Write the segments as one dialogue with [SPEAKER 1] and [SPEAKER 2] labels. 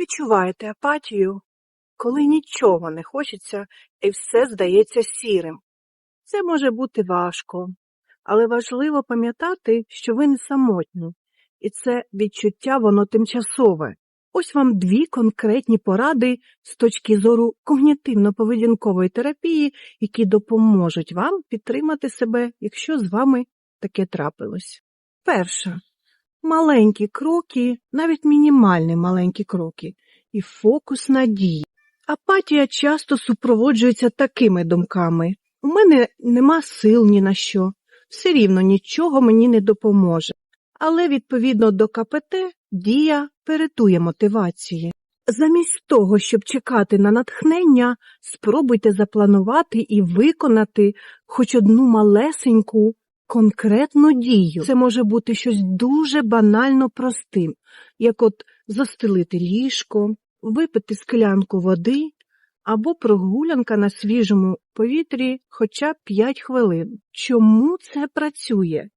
[SPEAKER 1] Відчуваєте апатію, коли нічого не хочеться і все здається сірим. Це може бути важко, але важливо пам'ятати, що ви не самотні, і це відчуття воно тимчасове. Ось вам дві конкретні поради з точки зору когнітивно-поведінкової терапії, які допоможуть вам підтримати себе, якщо з вами таке трапилось. Перша. Маленькі кроки, навіть мінімальні маленькі кроки, і фокус на дії. Апатія часто супроводжується такими думками. У мене нема сил ні на що, все рівно нічого мені не допоможе. Але відповідно до КПТ дія перетує мотивації. Замість того, щоб чекати на натхнення, спробуйте запланувати і виконати хоч одну малесеньку конкретну дію. Це може бути щось дуже банально простим, як от застелити ліжко, випити склянку води або прогулянка на свіжому повітрі хоча б 5 хвилин. Чому це працює?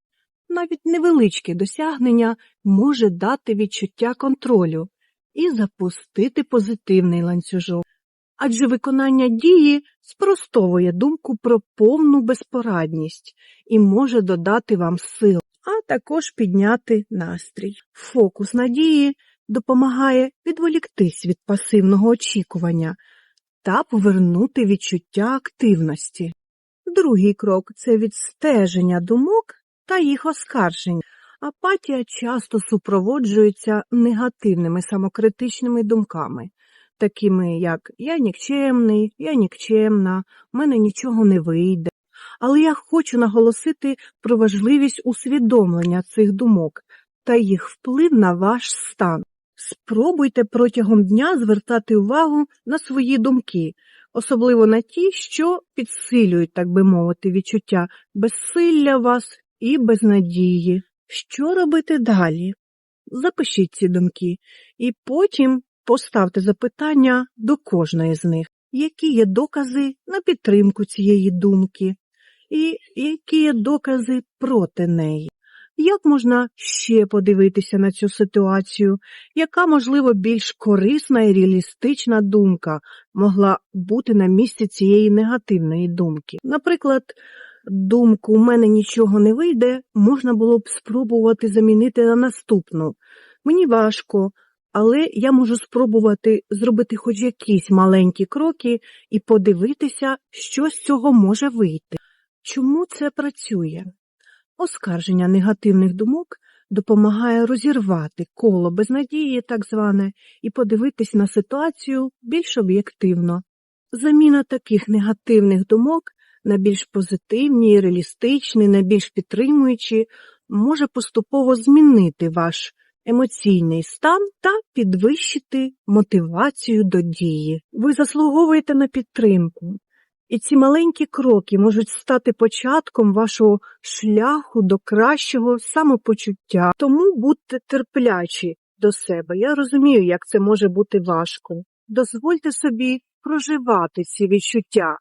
[SPEAKER 1] Навіть невеличке досягнення може дати відчуття контролю і запустити позитивний ланцюжок. Адже виконання дії спростовує думку про повну безпорадність і може додати вам сил, а також підняти настрій. Фокус на дії допомагає відволіктись від пасивного очікування та повернути відчуття активності. Другий крок це відстеження думок та їх оскарження. Апатія часто супроводжується негативними самокритичними думками, такими як я нікчемний, я нікчемна, в мене нічого не вийде. Але я хочу наголосити про важливість усвідомлення цих думок та їх вплив на ваш стан. Спробуйте протягом дня звертати увагу на свої думки, особливо на ті, що підсилюють, так би мовити, відчуття безсилля вас і безнадії. Що робити далі? Запишіть ці думки і потім поставте запитання до кожної з них, які є докази на підтримку цієї думки, і які є докази проти неї. Як можна ще подивитися на цю ситуацію, яка, можливо, більш корисна і реалістична думка могла бути на місці цієї негативної думки? Наприклад, думку у мене нічого не вийде, можна було б спробувати замінити на наступну. Мені важко, але я можу спробувати зробити хоч якісь маленькі кроки і подивитися, що з цього може вийти. Чому це працює? Оскарження негативних думок допомагає розірвати коло безнадії, так зване, і подивитись на ситуацію більш об'єктивно. Заміна таких негативних думок на більш позитивні, реалістичні, на більш підтримуючі, може поступово змінити ваш емоційний стан та підвищити мотивацію до дії. Ви заслуговуєте на підтримку. І ці маленькі кроки можуть стати початком вашого шляху до кращого самопочуття. Тому будьте терплячі до себе. Я розумію, як це може бути важко. Дозвольте собі проживати ці відчуття.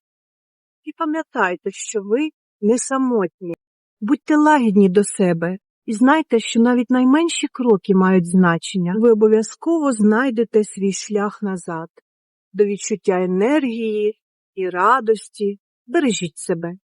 [SPEAKER 1] І пам'ятайте, що ви не самотні. Будьте лагідні до себе і знайте, що навіть найменші кроки мають значення. Ви обов'язково знайдете свій шлях назад до відчуття енергії і радості. Бережіть себе.